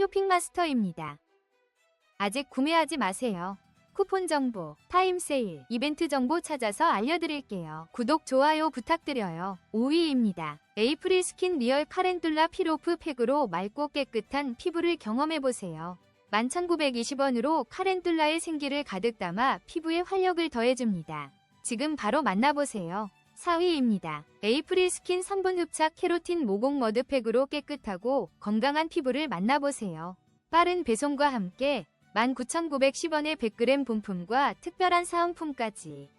쇼핑마스터입니다. 아직 구매하지 마세요. 쿠폰 정보, 타임 세일, 이벤트 정보 찾아서 알려드릴게요. 구독, 좋아요 부탁드려요. 5위입니다. 에이프릴 스킨 리얼 카렌툴라 피로프 팩으로 맑고 깨끗한 피부를 경험해보세요. 11,920원으로 카렌툴라의 생기를 가득 담아 피부에 활력을 더해줍니다. 지금 바로 만나보세요. 4위입니다. 에이프릴 스킨 성분 흡착 케로틴 모공 머드팩으로 깨끗하고 건강한 피부를 만나보세요. 빠른 배송과 함께 19,910원의 100g 본품과 특별한 사은품까지.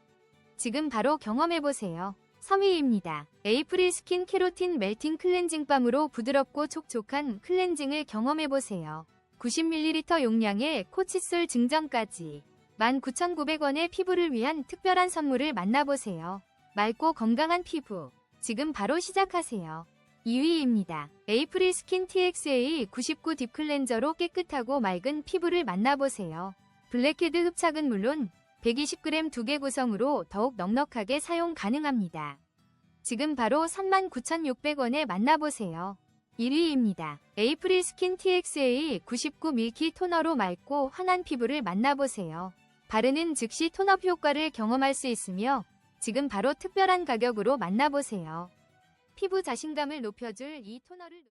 지금 바로 경험해보세요. 3위입니다. 에이프릴 스킨 케로틴 멜팅 클렌징 밤으로 부드럽고 촉촉한 클렌징을 경험해보세요. 90ml 용량의 코칫솔 증정까지 19,900원의 피부를 위한 특별한 선물을 만나보세요. 맑고 건강한 피부. 지금 바로 시작하세요. 2위입니다. 에이프릴 스킨 TXA 99 딥클렌저로 깨끗하고 맑은 피부를 만나보세요. 블랙헤드 흡착은 물론 120g 두개 구성으로 더욱 넉넉하게 사용 가능합니다. 지금 바로 39,600원에 만나보세요. 1위입니다. 에이프릴 스킨 TXA 99 밀키 토너로 맑고 환한 피부를 만나보세요. 바르는 즉시 톤업 효과를 경험할 수 있으며 지금 바로 특별한 가격으로 만나보세요. 피부 자신감을 높여줄 이 토너를